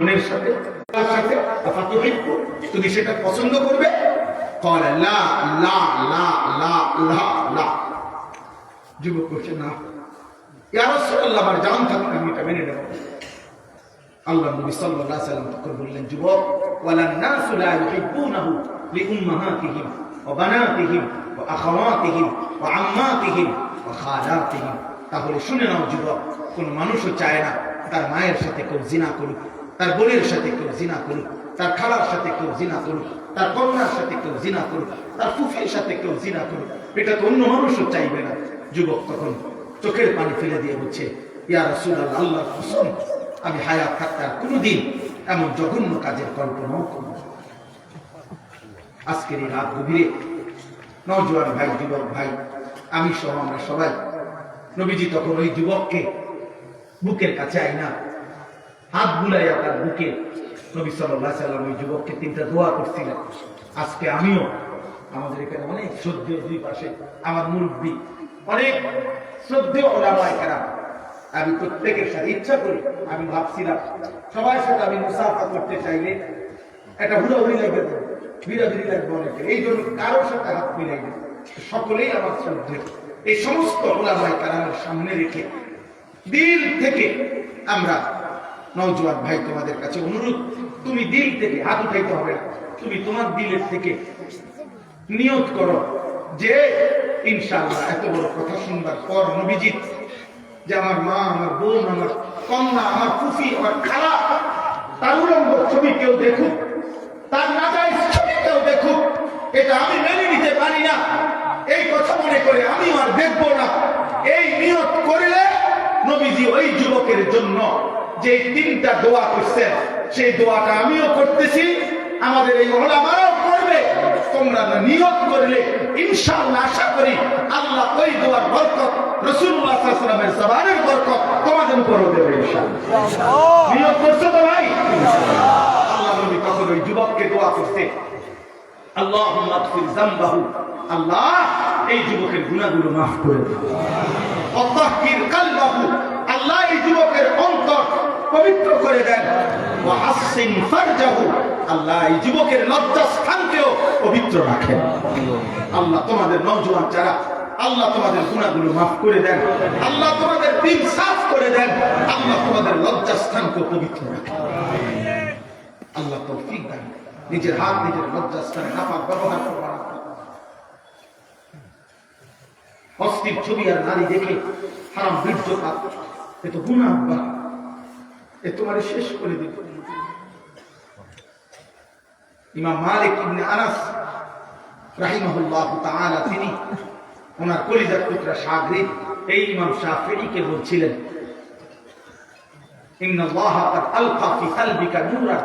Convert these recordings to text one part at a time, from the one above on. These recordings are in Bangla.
মনের সাথে সাথে তুমি সেটা পছন্দ করবে? লা লা লা লা লা লা। যুবক না। আমার জান থাকুন আমি এটা মেনে নেব। আল্লাহ নবী সাল্লাম বললেন, যুবক, ওয়ালান নাসু লা ইউহিব্বুনাহু লিউম্মাহাতিহিম ওয়া বানাতিহিম, ওয়া আখাওয়াতিহিম, ওয়া আম্মাতিহিম, ওয়া খালাতিহিম। তাহলে শুনে নাও যুবক, কোন মানুষও চায় না তার মায়ের সাথে কেউ জিনা করুক। তার বোনের সাথে কেউ জিনা করুক, তার খালার সাথে কেউ জিনা করুক, তার কন্যার সাথে কেউ জিনা করুক, তার ফুফির সাথে কেউ জিনা করুক, এটা তো অন্য মানুষও চাইবে না যুবক তখন চোখের পানি ফেলে দিয়ে বলছে, ইয়া রাসূলুল্লাহ, আল্লাহর কসম, আমি হায়াত থাকতে আর কোনোদিন এমন জঘন্য কাজের কল্পনাও করব। আজকের এই রাত গভীরে নজওয়ান ভাই, যুবক ভাই, আমি সহ আমরা সবাই, নবীজি তখন ওই যুবককে বুকের কাছে আইনা হাত বুলাইয়া তার বুকে। নবী সাল্লাহ সাল্লাম ওই যুবককে তিনটা দোয়া করছিলেন। আজকে আমিও, আমাদের এখানে অনেক শ্রদ্ধেয় দুই পাশে আমার মুরব্বী, অনেক শ্রদ্ধেয় ওলামায় কেরাম আমি প্রত্যেকের সাথে ইচ্ছা করি, আমি ভাবছিলাম সবার সাথে আমি মুসাফা করতে চাইলে একটা হুড়াহুড়ি লাগবে ভিড়াভিড়ি লাগবে অনেকের এই জন্য কারোর সাথে হাত মিলাই না। সকলেই আমার শ্রদ্ধে। এই সমস্ত ওলামায় কারামের সামনে রেখে দিল থেকে আমরা নওজোয়ান ভাই, তোমাদের কাছে অনুরোধ, তুমি দিল থেকে হাত উঠাইতে হবে তুমি তোমার দিলের থেকে নিয়ত করো যে, ইনশাআল্লাহ, এত বড় কথা শুনবার পর নবীজি যে আমার মা, আমার বোন, আমার কন্যা, আমার ফুফি, আমার খালা, তার উলঙ্গ ছবি কেউ দেখুক, তার নাজাইজ ছবি কেউ দেখুক, এটা আমি মেনে নিতে পারি না। এই কথা মনে করে আমি আর দেখব না। এই নিয়ত করলে নবীজি ওই যুবকের জন্য যে তিনটা দোয়া করছেন, সেই দোয়াটা আমিও করতেছি, আমাদের এই ওলামারাও করবে, তোমরা না নিয়ত করলে, ইনশাআল্লাহ আশা করি আল্লাহ ওই দোয়ার বরকত সাল্লামের জবানের বরকত তোমাদের উপরও দেবে নিয়ত করছ তো ভাই? আল্লাহ নবী তখন ওই যুবককে দোয়া করতে আল্লাহ আল্লাহ, এই যুবকের গুণাগুলো মাফ করে দাও। পবিত্র করে দেন। নিজের হাত, নিজের লজ্জা স্থানে ব্যবহার করবার অস্থির ছবি আর নারী দেখে হারাম বীর্যপাত, এ তো গুণা এ তোমার শেষ করে দিত ইমাম মালিক ইবনে আনাস রাহিমাহুল্লাহ তাআলা তিনি ওনার কলিজার টুকরা সাগরিদ এই ইমাম শাফিঈকে বলছিলেন إن الله قد ألقى في قلبك نورا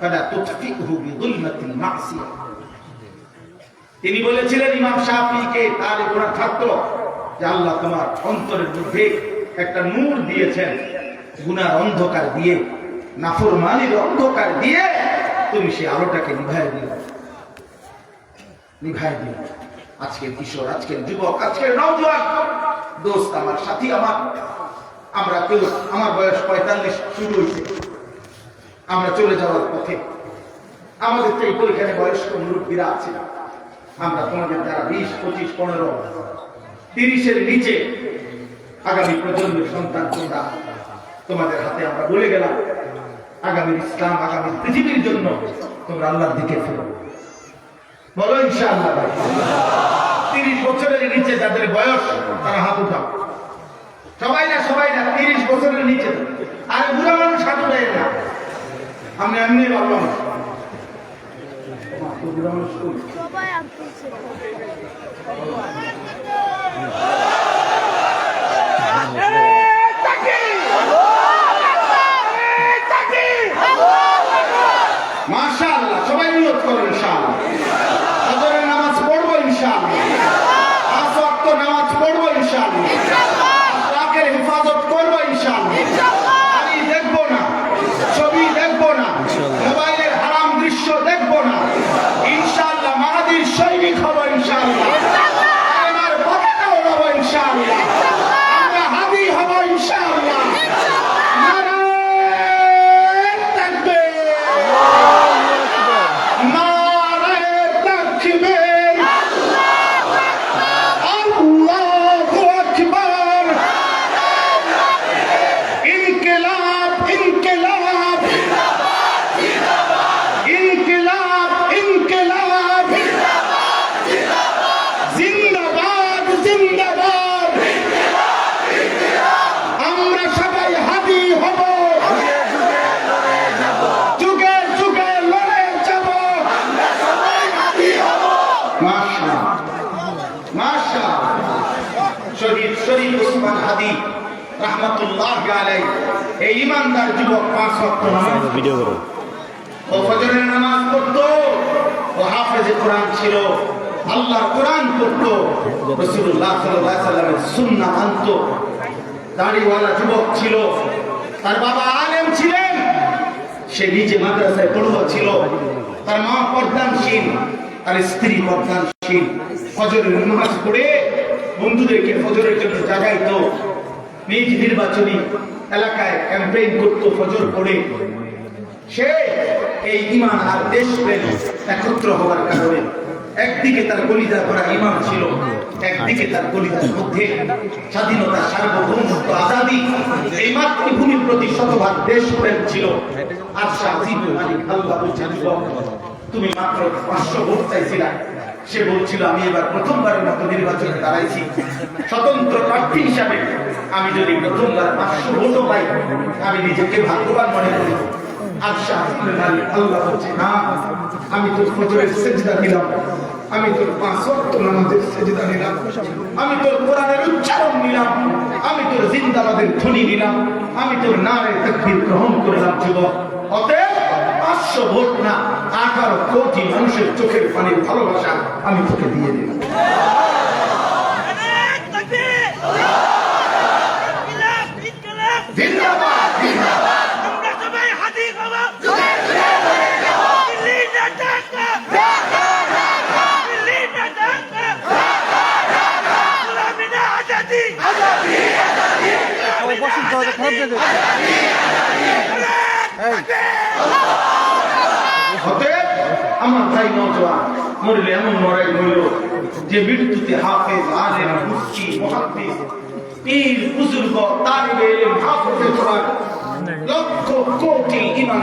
فلا تطفئه بظلمة المعصية তিনি বলেছিলেন ইমাম শাফিকে তার ওনার ছাত্র যে আল্লাহ তোমার অন্তরের মধ্যে একটা নূর দিয়েছেন গুনার অন্ধকার দিয়ে, নাফরমানির অন্ধকার দিয়ে তুমি সেই আলোটাকে নিভাই দিও নিভাই দিও আজকের কিশোর, আজকের যুবক, আজকের নওজোয়ান, দোস্ত আমার, সাথী আমার। আমরা কেউ, আমার বয়স পঁয়তাল্লিশ, শুরু হয়েছে। আমরা চলে যাওয়ার পথে আমাদের তো এই এখানে বয়স্ক মুরব্বীরা আছে। আমরা তোমাদের যারা বিশ, পঁচিশ, পনেরো, তিরিশের নিচে আগামী প্রজন্মের সন্তান তোমরা তোমাদের হাতে আমরা বলে গেলাম, আগামীর ইসলাম আগামী পৃথিবীর জন্য তোমরা আল্লাহর দিকে ফেরো। বলো ইনশাআল্লাহ ভাই। তিরিশ বছরের নিচে যাদের বয়স, তারা হাত উঠাও। সবাই না সবাই না, তিরিশ বছরের নিচে। আর বুড়া মানুষ হাত উঠাই না। আমি এমনি ভাবলাম বুড়া মানুষ রাহমাতুল্লাহ আলাই এই ইমানদার যুবক পাঁচ ওয়াক্ত নামাজ ভিডিও করো। ও ফজরের নামাজ পড়তো ও হাফেজে কোরআন ছিল আল্লাহর কোরআন পড়তো রাসূলুল্লাহ সাল্লাল্লাহু আলাইহি সাল্লামের সুন্নাহ মানতো। দাড়িওয়ালা যুবক ছিল তার বাবা আলেম ছিলেন সে নিজে মাদ্রাসায় পড়ুয়া ছিল তার মা পর্দানশীল তার স্ত্রী পর্দানশীল। ফজরের নামাজ পড়ে বন্ধুদেরকে ফজরের জন্য জাগাইতো নিজ নির্বাচনী এলাকায় ক্যাম্পেইন করতো ফজর পড়ে। সে এই ইমান আর দেশ প্রেম একত্র হওয়ার কারণে একদিকে তার কলিজা করা ইমান ছিল একদিকে তার কলিজার মধ্যে স্বাধীনতা সার্বভৌমত্ব আজাদি এই মাতৃভূমির প্রতি শতভাগ দেশ প্রেম ছিল। আর যুবক, তুমি মাত্র পাঁচশো ভোট চাইছিলা। সে বলছিল, আমি এবার প্রথমবারের মতো নির্বাচনে দাঁড়াইছি। স্বতন্ত্র প্রার্থী হিসাবে আমি যদি প্রথমবার পাঁচশো ভোটও পাই, আমি নিজেকে ভাগ্যবান মনে করি। আমি তোর ফজরের নিলাম। আমি তোর কোরআনের উচ্চারণ নিলাম। আমি তোর জিন্দাবাদের ধ্বনি নিলাম। আমি তোর তাকবীর গ্রহণ করলাম, যুবক। অতএব পাঁচশো ভোট না আঠারো কোটি মানুষের চোখের পানির ভালোবাসা আমি তোকে দিয়ে দিলাম জিন্দাবাদ জিন্দাবাদ অতএব আমার ভাই নজওয়ান মরলে এমন মরাই মরল যে মৃত্যুতে হাফেজ, আলেম, মুফতি, মুহাদ্দিস, পীর, বুজুর্গ তালিবে লক্ষ কোটি ইমান